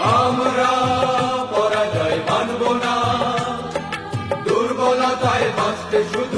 আমরা পরাজয় মানব না। দুর্বলতায় বাঁচতে শুধু